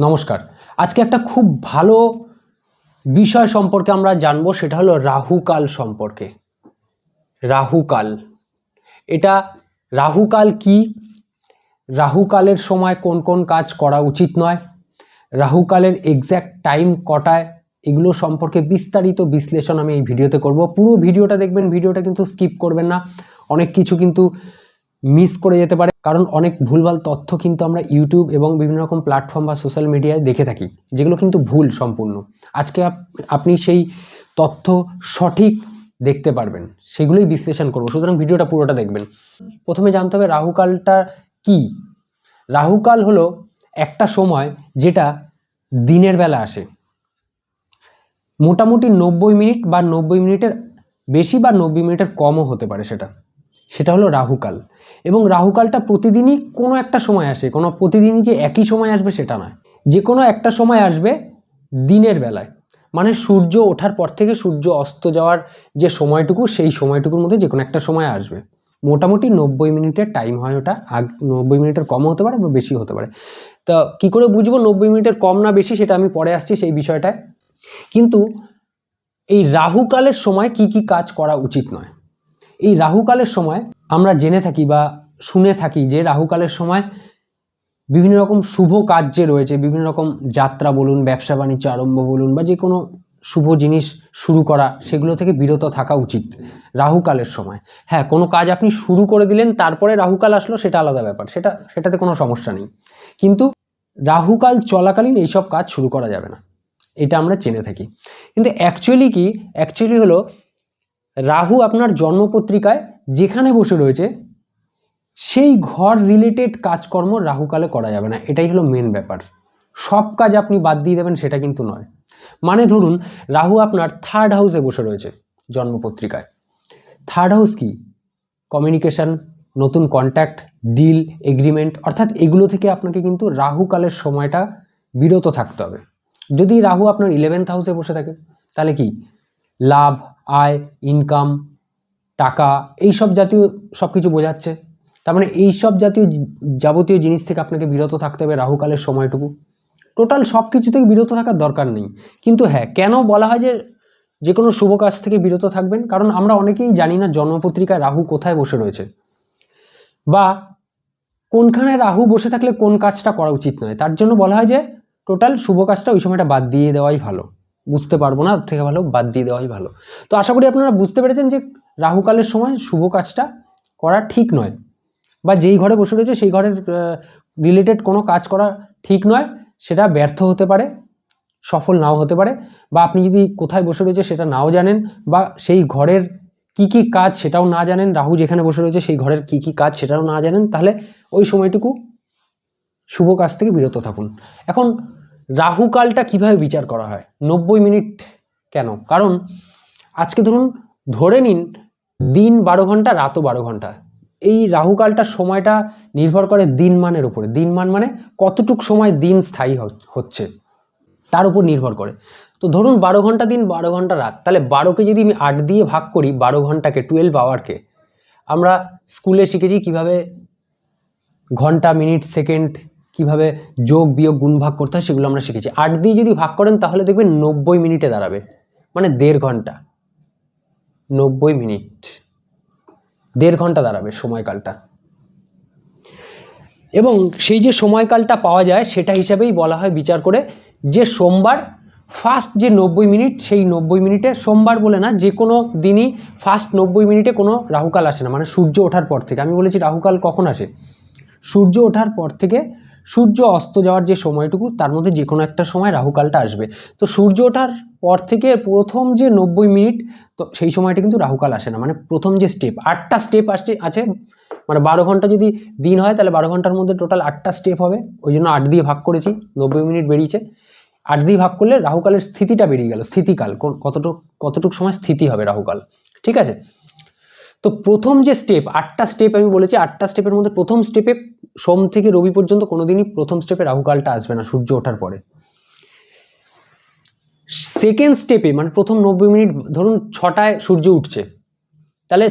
নমস্কার। আজকে একটা খুব ভালো বিষয় সম্পর্কে আমরা জানব, সেটা হলো রাহুকাল সম্পর্কে। রাহুকাল। এটা রাহুকাল কি? রাহুকালের সময় কোন কোন কাজ করা উচিত নয়। রাহুকালের এক্স্যাক্ট টাইম কটায়? এগুলো সম্পর্কে বিস্তারিত বিশ্লেষণ আমি এই ভিডিওতে করব। পুরো ভিডিওটা দেখবেন, ভিডিওটা কিন্তু স্কিপ করবেন না। অনেক কিছু কিন্তু মিস করে যেতে পারে। কারণ অনেক ভুলভাল তথ্য কিন্তু আমরা ইউটিউব এবং বিভিন্ন রকম প্ল্যাটফর্ম বা সোশ্যাল মিডিয়ায় দেখে থাকি, যেগুলো কিন্তু ভুল সম্পূর্ণ। আজকে আপ- আপনি সেই তথ্য সঠিক দেখতে পারবেন, সেগুলোই বিশ্লেষণ করব। সুতরাং ভিডিওটা পুরোটা দেখবেন। প্রথমে জানতে হবে রাহুকালটা কি? রাহুকাল হলো একটা সময় যেটা দিনের বেলা আসে। মোটামুটি নব্বই মিনিট বা নব্বই মিনিটের, বেশি বা নব্বই মিনিটের কমও হতে পারে সেটা। সেটা হলো রাহুকাল। এবং রাহুকালটা প্রতিদিনই কোনো একটা সময় আসে, কোনো প্রতিদিনই যে একই সময় আসবে সেটা নয়। যে কোনো একটা সময় আসবে দিনের বেলায়। মানে সূর্য ওঠার পর থেকে সূর্য অস্ত যাওয়ার যে সময়টুকু, সেই সময়টুকুর মধ্যে যে কোনো একটা সময় আসবে। মোটামুটি নব্বই মিনিটের টাইম হয় ওটা আগ নব্বই মিনিটের কমও হতে পারে বা বেশি হতে পারে। তা কী করে বুঝব নব্বই মিনিটের কম না বেশি সেটা আমি পরে আসছি সেই বিষয়টায়? কিন্তু এই রাহুকালের সময় কি কি কাজ করা উচিত নয়? এই রাহুকালের সময় আমরা জেনে থাকি বা শুনে থাকি যে রাহুকালের সময় বিভিন্ন রকম শুভ কাজ যে রয়েছে, বিভিন্ন রকম যাত্রা বলুন, ব্যবসা বাণিজ্য আরম্ভ বলুন বা যে কোনো শুভ জিনিস শুরু করা, সেগুলো থেকে বিরত থাকা উচিত রাহুকালের সময়। হ্যাঁ কোনো কাজ আপনি শুরু করে দিলেন, তারপরে রাহুকাল আসলো, সেটা আলাদা ব্যাপার, সেটা, সেটাতে কোনো সমস্যা নেই। কিন্তু রাহুকাল চলাকালীন এইসব কাজ শুরু করা যাবে না, এটা আমরা চেনে থাকি। কিন্তু অ্যাকচুয়ালি কি অ্যাকচুয়ালি হলো রাহু আপনার জন্মপত্রিকায় যেখানে বসে রয়েছে, সেই ঘর রিলেটেড কাজকর্ম রাহুকালে করা যাবে না। এটাই হলো মেন ব্যাপার। সব কাজ আপনি বাদ দিয়ে দেবেন, সেটা কিন্তু নয়। মানে ধরুন, রাহু আপনার থার্ড হাউসে বসে রয়েছে জন্মপত্রিকায়। থার্ড হাউস কি? কমিউনিকেশন নতুন কন্ট্যাক্ট ডিল এগ্রিমেন্ট অর্থাৎ এগুলো থেকে আপনাকে কিন্তু রাহুকালের সময়টা বিরত থাকতে হবে। যদি রাহু আপনার ইলেভেন্থ হাউসে বসে থাকে, তাহলে কি? লাভ আয় ইনকাম টাকা এই সব জাতীয় সব কিছু বোঝাচ্ছে। তার মানে এই সব জাতীয় যাবতীয় জিনিস থেকে আপনাকে বিরত থাকতে হবে রাহুকালের সময়টুকু। টোটাল সব কিছু থেকে বিরত থাকার দরকার নেই। কিন্তু হ্যাঁ কেন বলা হয় যে যে কোনো শুভ কাজ থেকে বিরত থাকবেন? কারণ আমরা অনেকেই জানি না জন্মপত্রিকায় রাহু কোথায় বসে রয়েছে। বা কোনখানে রাহু বসে থাকলে কোন কাজটা করা উচিত নয়। তার জন্য বলা হয় যে, টোটাল শুভ কাজটা ওই সময়টা বাদ দিয়ে দেওয়াই ভালো। বুঝতে পারব না থেকে ভালো বাদ দিয়ে দেওয়াই ভালো। তো আশা করি আপনারা বুঝতে পেরেছেন যে রাহুকালের সময় শুভ কাজটা করা ঠিক নয়, বা যেই ঘরে বসে রয়েছে সেই ঘরের রিলেটেড কোনো কাজ করা ঠিক নয়, সেটা ব্যর্থ হতে পারে, সফল নাও হতে পারে, বা আপনি যদি কোথায় বসে রয়েছে সেটা নাও জানেন, বা সেই ঘরের কি কি কাজ সেটাও না জানেন, রাহু যেখানে বসে রয়েছে সেই ঘরের কি কি কাজ সেটাও না জানেন, তাহলে ওই সময়টুকু শুভ কাজ থেকে বিরত থাকুন। এখন রাহুকালটা কীভাবে বিচার করা হয়? নব্বই মিনিট কেন? কারণ আজকে ধরুন, ধরে নিন দিন বারো ঘণ্টা, রাতও বারো ঘণ্টা। এই রাহুকালটার সময়টা নির্ভর করে দিনমানের উপরে। দিনমান মানে কতটুক সময় দিন স্থায়ী হচ্ছে, তার উপর নির্ভর করে। তো ধরুন, বারো ঘণ্টা দিন, বারো ঘণ্টা রাত। তাহলে বারোকে যদি আমি আট দিয়ে ভাগ করি, বারো ঘন্টাকে টুয়েলভ আওয়ারকে আমরা স্কুলে শিখেছি কীভাবে ঘণ্টা মিনিট সেকেন্ড কীভাবে যোগ, বিয়োগ, গুণ, ভাগ করতে হয় সেগুলো আমরা শিখেছি। আট দিয়ে যদি ভাগ করেন তাহলে দেখবেন নব্বই মিনিটে দাঁড়াবে। মানে দেড় ঘণ্টা। নব্বই মিনিট। দেড় ঘণ্টা দাঁড়াবে সময়কালটা। এবং সেই যে সময়কালটা পাওয়া যায় সেটা হিসাবেই বলা হয় বিচার করে যে সোমবার ফার্স্ট যে নব্বই মিনিট, সেই নব্বই মিনিটে সোমবার বলে না, যে কোনো দিনই ফার্স্ট নব্বই মিনিটে কোনো রাহুকাল আসে না। মানে সূর্য ওঠার পর থেকে। আমি বলেছি রাহুকাল কখন আসে? সূর্য ওঠার পর থেকে সূর্য অস্ত যাওয়ার যে সময়টুকু, তার মধ্যে যে কোনো একটা সময় রাহুকালটা আসবে। তো সূর্য ওঠার পর থেকে প্রথম যে নব্বই মিনিট, তো সেই সময়টা কিন্তু রাহুকাল আসে না। মানে প্রথম যে স্টেপ আটটা স্টেপ আসছে, আছে মানে বারো ঘণ্টা যদি দিন হয়, তাহলে বারো ঘণ্টার মধ্যে টোটাল আটটা স্টেপ হবে। ওই জন্য আট দিয়ে ভাগ করেছি, নব্বই মিনিট বেরিয়েছে। আট দিয়ে ভাগ করলে রাহুকালের স্থিতিটা বেরিয়ে গেল, স্থিতিকাল কতটুক কতটুক সময় স্থিতি হবে রাহুকাল। ঠিক আছে? তো প্রথম যে স্টেপ আটটা স্টেপ আমি বলেছি, আটটা স্টেপের মধ্যে প্রথম স্টেপে সোম থেকে রবি পর্যন্ত কোনোদিনই প্রথম স্টেপে রাহুকালটা আসবে না, সূর্য ওঠার পরে। সেকেন্ড স্টেপে মানে প্রথম নব্বই মিনিট, ধরুন ছটায় সূর্য উঠছে, তাহলে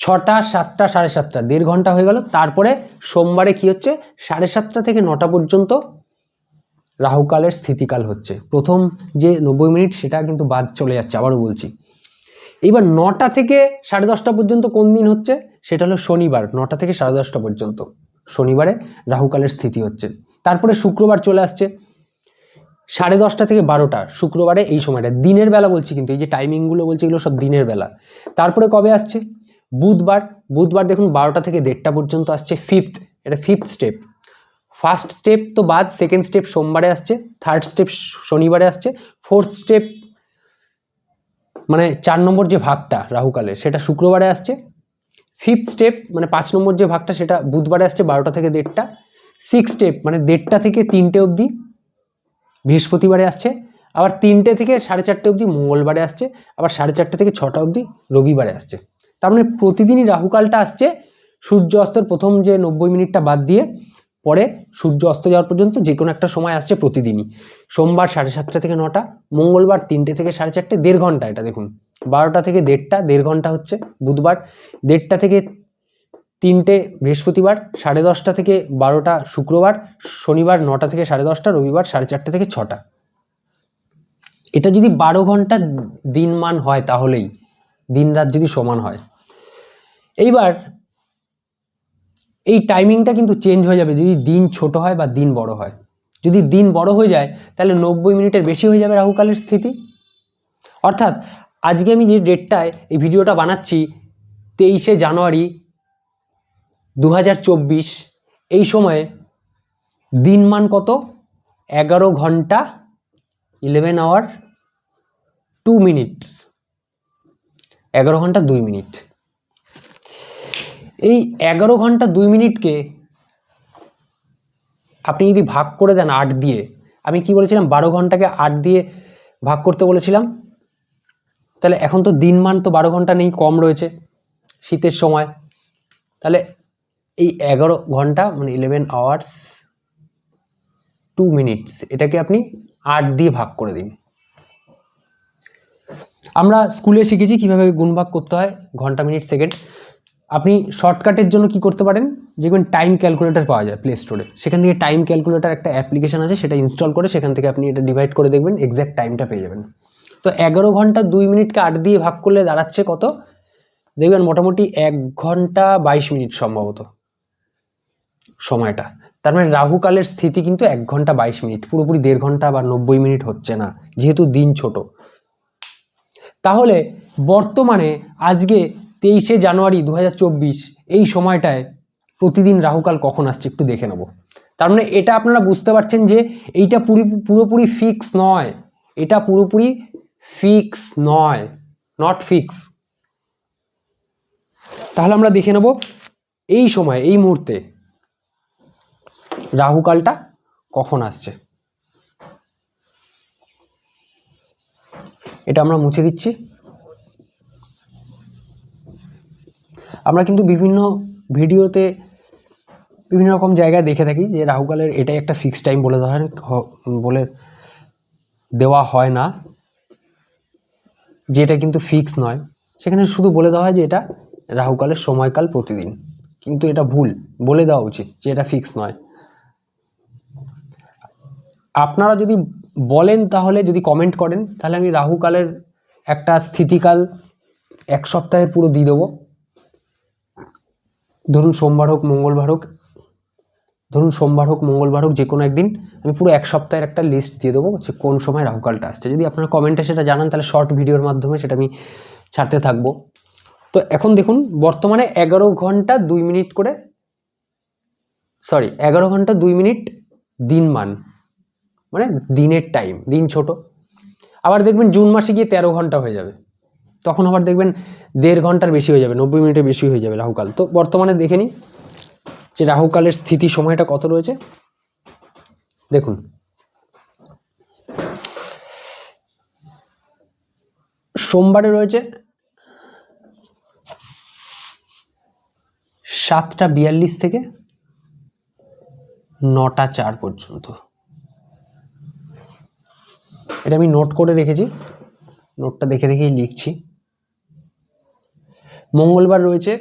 ছটা, সাতটা, সাড়ে সাতটা, দেড় ঘণ্টা হয়ে গেল, তারপরে সোমবারে কি হচ্ছে? সাড়ে সাতটা থেকে নটা পর্যন্ত রাহুকালের স্থিতিকাল হচ্ছে। প্রথম যে নব্বই মিনিট, সেটা কিন্তু বাদ চলে যাচ্ছে, আবারও বলছি। এবার নটা থেকে সাড়ে দশটা পর্যন্ত কোন দিন হচ্ছে? সেটা হলো শনিবার, নটা থেকে সাড়ে দশটা পর্যন্ত। শনিবারে রাহুকালের স্থিতি হচ্ছে। তারপরে শুক্রবার চলে আসছে। সাড়ে দশটা থেকে বারোটা, শুক্রবারে এই সময়টা। দিনের বেলা বলছি কিন্তু, এই যে টাইমিংগুলো বলছি, এগুলো সব দিনের বেলা। তারপরে কবে আসছে? বুধবার। বুধবার দেখুন, বারোটা থেকে দেড়টা পর্যন্ত আসছে ফিফথ এটা ফিফথ স্টেপ ফার্স্ট স্টেপ তো বাদ সেকেন্ড স্টেপ সোমবারে আসছে থার্ড স্টেপ শনিবারে আসছে ফোর্থ স্টেপ মানে চার নম্বর যে ভাগটা রাহুকালের সেটা শুক্রবারে আসছে। ফিফথ স্টেপ মানে পাঁচ নম্বর যে ভাগটা, সেটা বুধবারে আসছে বারোটা থেকে দেড়টা। সিক্স স্টেপ মানে দেড়টা থেকে তিনটে অবধি বৃহস্পতিবারে আসছে। আবার তিনটে থেকে সাড়ে চারটে অবধি মঙ্গলবারে আসছে। আবার সাড়ে চারটে থেকে ছটা অবধি রবিবারে আসছে। তার মানে প্রতিদিনই রাহুকালটা আসছে। সূর্য অস্তের প্রথম যে নব্বই মিনিটটা বাদ দিয়ে পরে সূর্য অস্ত যাওয়ার পর্যন্ত যে কোনো একটা সময় আসছে প্রতিদিনই। সোমবার সাড়ে সাতটা থেকে নটা, মঙ্গলবার তিনটে থেকে সাড়ে চারটে, দেড় ঘণ্টা এটা দেখুন। বারোটা থেকে দেড়টা, দেড় ঘণ্টা হচ্ছে বুধবার। দেড়টা থেকে তিনটে বৃহস্পতিবার, সাড়ে দশটা থেকে বারোটা শুক্রবার, শনিবার নটা থেকে সাড়ে দশটা, রবিবার সাড়ে চারটে থেকে ছটা। এটা যদি বারো ঘণ্টা দিনমান হয় তাহলেই দিন রাত যদি সমান হয়। এইবার এই টাইমিংটা কিন্তু চেঞ্জ হয়ে যাবে যদি দিন ছোট হয় বা দিন বড় হয়। যদি দিন বড় হয়ে যায়, তাহলে নব্বই মিনিটের বেশি হয়ে যাবে রাহুকালের স্থিতি। অর্থাৎ আজকে আমি যে ডেটটায় এই ভিডিওটা বানাচ্ছি, তেইশে জানুয়ারি দু হাজার চব্বিশ, এই সময়ে দিনমান কত? এগারো ঘণ্টা ইলেভেন আওয়ার টু মিনিট এগারো ঘণ্টা দুই মিনিট এই এগারো ঘণ্টা দুই মিনিটকে আপনি যদি ভাগ করে দেন আট দিয়ে, আমি কি বলেছিলাম? বারো ঘন্টাকে আট দিয়ে ভাগ করতে বলেছিলাম। তাহলে এখন তো দিনমান তো বারো ঘণ্টা নেই, কম রয়েছে শীতের সময়। তাহলে এই এগারো ঘণ্টা মানে ইলেভেন আওয়ার্স টু মিনিটস এটাকে আপনি আট দিয়ে ভাগ করে দিন। আমরা স্কুলে শিখেছি কীভাবে গুণভাগ করতে হয়, ঘণ্টা মিনিট সেকেন্ড আপনি শর্টকাটের জন্য কি করতে পারেন? দেখবেন টাইম ক্যালকুলেটর পাওয়া যায় প্লে স্টোরে সেখান থেকে টাইম ক্যালকুলেটর একটা অ্যাপ্লিকেশন আছে, সেটা ইনস্টল করে সেখান থেকে আপনি এটা ডিভাইড করে দেখবেন এক্স্যাক্ট টাইমটা পেয়ে যাবেন। তো এগারো ঘণ্টা দুই মিনিটকে আট দিয়ে ভাগ করলে দাঁড়াচ্ছে কত? দেখবেন মোটামুটি এক ঘণ্টা বাইশ মিনিট সম্ভবত সময়টা। তার মানে রাহুকালের স্থিতি কিন্তু এক ঘণ্টা বাইশ মিনিট, পুরোপুরি দেড় ঘণ্টা বা নব্বই মিনিট হচ্ছে না, যেহেতু দিন ছোট। তাহলে বর্তমানে আজকে তেইশে জানুয়ারি দু হাজার চব্বিশ, এই সময়টায় প্রতিদিন রাহুকাল কখন আসছে একটু দেখে নেব। তার মানে এটা আপনারা বুঝতে পারছেন যে এইটা পুরি, পুরোপুরি ফিক্স নয়। এটা পুরোপুরি ফিক্স নয় নট ফিক্স তাহলে আমরা দেখে নেব এই সময়, এই মুহূর্তে রাহুকালটা কখন আসছে। এটা আমরা মুছে দিচ্ছি। আমরা কিন্তু বিভিন্ন ভিডিওতে বিভিন্ন রকম জায়গায় দেখে থাকি যে রাহুকালের এটাই একটা ফিক্স টাইম বলে দেওয়া হয় বলে দেওয়া হয় না, যে এটা কিন্তু ফিক্স নয়। সেখানে শুধু বলে দেওয়া হয় যে এটা রাহুকালের সময়কাল প্রতিদিন। কিন্তু এটা ভুল, বলে দেওয়া উচিত যে এটা ফিক্স নয়। আপনারা যদি বলেন তাহলে, যদি কমেন্ট করেন, তাহলে আমি রাহুকালের একটা স্থিতিকাল এক সপ্তাহের পুরো দিয়ে দেবো। ধরুন সোমবার হোক, মঙ্গলবার হোক, ধরুন সোমবার হোক, মঙ্গলবার হোক যে কোনো একদিন আমি পুরো এক সপ্তাহের একটা লিস্ট দিয়ে দেবো যে কোন সময় রাহুকালটা আসছে। যদি আপনারা কমেন্টে সেটা জানান, তাহলে শর্ট ভিডিওর মাধ্যমে সেটা আমি ছাড়তে থাকব। তো এখন দেখুন, বর্তমানে এগারো ঘণ্টা দুই মিনিট করে সরি এগারো ঘণ্টা দুই মিনিট দিন মান মানে দিনের টাইম দিন ছোট। আবার দেখবেন জুন মাসে গিয়ে তেরো ঘণ্টা হয়ে যাবে। তখন আবার দেখবেন দেড় ঘণ্টার বেশি হয়ে যাবে, নব্বই মিনিটের বেশি হয়ে যাবে রাহুকাল। তো বর্তমানে দেখে নিই যে রাহুকালের স্থিতি সময়টা কত রয়েছে। দেখুন। সোমবারে রয়েছে সাতটা বিয়াল্লিশ থেকে নটা চার পর্যন্ত। এটা আমি নোট করে রেখেছি। নোটটা দেখে দেখেই লিখছি। মঙ্গলবার রয়েছে।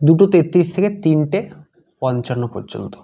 দুটো তেত্রিশ থেকে তিনটে পঞ্চান্ন পর্যন্ত।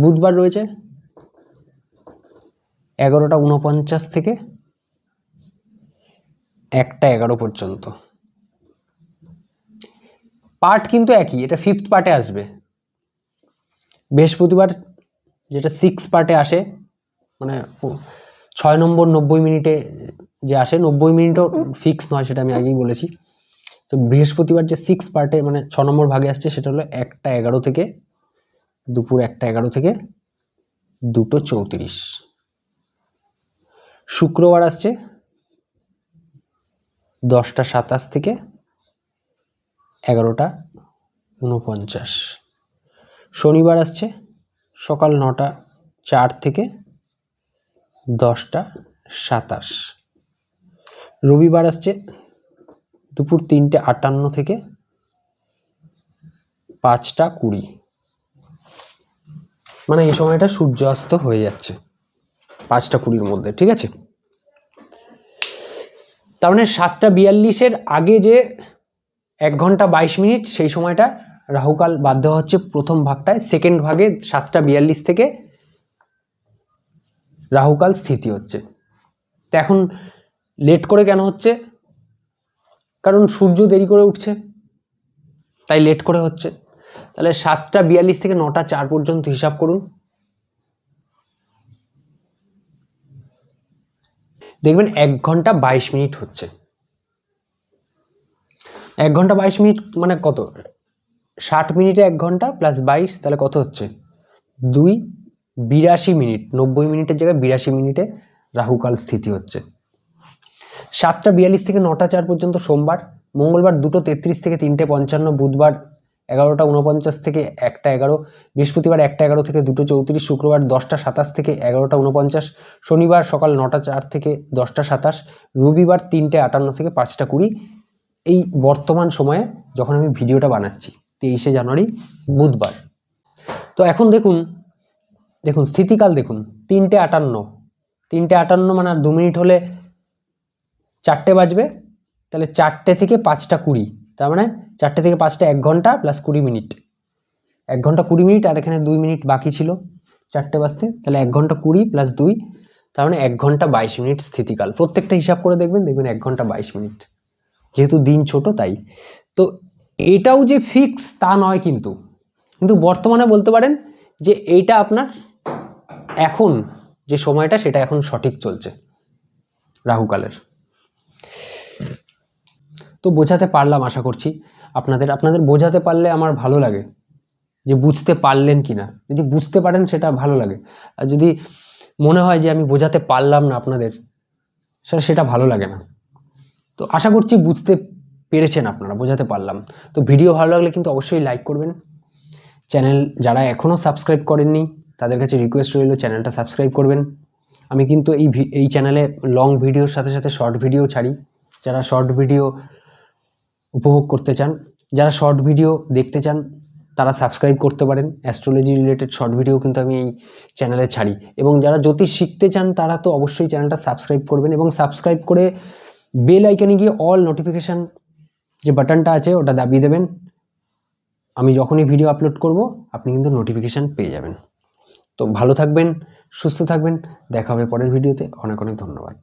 বুধবার রয়েছে এগারোটা উনপঞ্চাশ থেকে একটা এগারো পর্যন্ত। পার্ট কিন্তু একই, এটা ফিফথ পার্টে আসবে। বৃহস্পতিবার যেটা সিক্স পার্টে আসে মানে ছয় নম্বর নব্বই মিনিটে যে আসে, নব্বই মিনিটও ফিক্স নয় সেটা আমি আগেই বলেছি। তো বৃহস্পতিবার যে সিক্স পার্টে মানে ছ নম্বর ভাগে আসছে সেটা হলো একটা এগারো থেকে দুপুর একটা এগারো থেকে দুটো চৌত্রিশ। শুক্রবার আসছে দশটা সাতাশ থেকে এগারোটা উনপঞ্চাশ। শনিবার আসছে সকাল নটা চার থেকে দশটা সাতাশ। রবিবার আসছে দুপুর তিনটে আটান্ন থেকে পাঁচটা কুড়ি। মানে এই সময়টা সূর্যাস্ত হয়ে যাচ্ছে পাঁচটা কুড়ির মধ্যে, ঠিক আছে? তার মানে সাতটা বিয়াল্লিশের আগে যে এক ঘণ্টা বাইশ মিনিট, সেই সময়টা রাহুকাল দেওয়া হচ্ছে প্রথম ভাগটায়। সেকেন্ড ভাগে সাতটা বিয়াল্লিশ থেকে রাহুকাল স্থিতি হচ্ছে। তো এখন লেট করে কেন হচ্ছে? কারণ সূর্য দেরি করে উঠছে, তাই লেট করে হচ্ছে। তাহলে সাতটা বিয়াল্লিশ থেকে নটা চার পর্যন্ত হিসাব করুন। দেখবেন এক ঘণ্টা বাইশ মিনিট হচ্ছে। এক ঘণ্টা বাইশ মিনিট মানে কত? ষাট মিনিটে এক ঘণ্টা প্লাস বাইশ, তাহলে কত হচ্ছে? দুই বিরাশি মিনিট, নব্বই মিনিটের জায়গায় বিরাশি মিনিটে রাহুকাল স্থিতি হচ্ছে। সাতটা বিয়াল্লিশ থেকে নটা চার পর্যন্ত সোমবার, মঙ্গলবার দুটো তেত্রিশ থেকে তিনটে পঞ্চান্ন, বুধবার এগারোটা উনপঞ্চাশ থেকে একটা এগারো, বৃহস্পতিবার একটা এগারো থেকে দুটো চৌত্রিশ, শুক্রবার দশটা সাতাশ থেকে এগারোটা উনপঞ্চাশ শনিবার সকাল নটা চার থেকে দশটা সাতাশ, রবিবার তিনটে আটান্ন থেকে পাঁচটা কুড়ি। এই বর্তমান সময়ে যখন আমি ভিডিওটা বানাচ্ছি, তেইশে জানুয়ারি, বুধবার। তো এখন দেখুন দেখুন, স্থিতিকাল দেখুন, তিনটে আটান্ন। তিনটে আটান্ন মানে আর দু মিনিট হলে চারটে বাজবে, তাহলে চারটে থেকে পাঁচটা কুড়ি। তার মানে চারটে থেকে পাঁচটা এক ঘণ্টা প্লাস কুড়ি মিনিট। এক ঘণ্টা কুড়ি মিনিট আর এখানে দুই মিনিট বাকি ছিল চারটে বাজতে, তাহলে এক ঘণ্টা কুড়ি প্লাস দুই, তার মানে এক ঘণ্টা বাইশ মিনিট স্থিতিকাল। প্রত্যেকটা হিসাব করে দেখবেন দেখবেন এক ঘণ্টা বাইশ মিনিট। যেহেতু দিন ছোট, তাই। তো এটাও যে ফিক্স তা নয় কিন্তু। কিন্তু বর্তমানে বলতে পারেন যে এইটা আপনার এখন যে সময়টা সেটা এখন সঠিক চলছে রাহুকালের। তো বোঝাতে পারলাম আশা করছি। আপনাদের আপনাদের বোঝাতে পারলে আমার ভালো লাগে যে বুঝতে পারলেন কি না যদি বুঝতে পারেন সেটা ভালো লাগে। আর যদি মনে হয় যে আমি বোঝাতে পারলাম না আপনাদের, সেটা সেটা ভালো লাগে না। তো আশা করছি বুঝতে পেরেছেন আপনারা, বোঝাতে পারলাম। তো ভিডিও ভালো লাগলে কিন্তু অবশ্যই লাইক করবেন। চ্যানেল যারা এখনও সাবস্ক্রাইব করেননি তাদের কাছে রিকোয়েস্ট রইল চ্যানেলটা সাবস্ক্রাইব করবেন। আমি কিন্তু এই এই চ্যানেলে লং ভিডিওর সাথে সাথে শর্ট ভিডিও ছাড়ি। যারা শর্ট ভিডিও উপভোগ করতে চান, যারা শর্ট ভিডিও দেখতে চান, তারা সাবস্ক্রাইব করতে পারেন। অ্যাস্ট্রোলজি রিলেটেড শর্ট ভিডিও কিন্তু আমি এই চ্যানেলে ছাড়ি। এবং যারা জ্যোতিষ শিখতে চান, তারা তো অবশ্যই চ্যানেলটা সাবস্ক্রাইব করবেন এবং সাবস্ক্রাইব করে বেল আইকনে গিয়ে অল নোটিফিকেশান যে বাটনটা আছে, ওটা দাবিয়ে দেবেন। আমি যখনই ভিডিও আপলোড করব, আপনি কিন্তু নোটিফিকেশান পেয়ে যাবেন। তো ভালো থাকবেন সুস্থ থাকবেন। দেখা হবে পরের ভিডিওতে। অনেক অনেক ধন্যবাদ।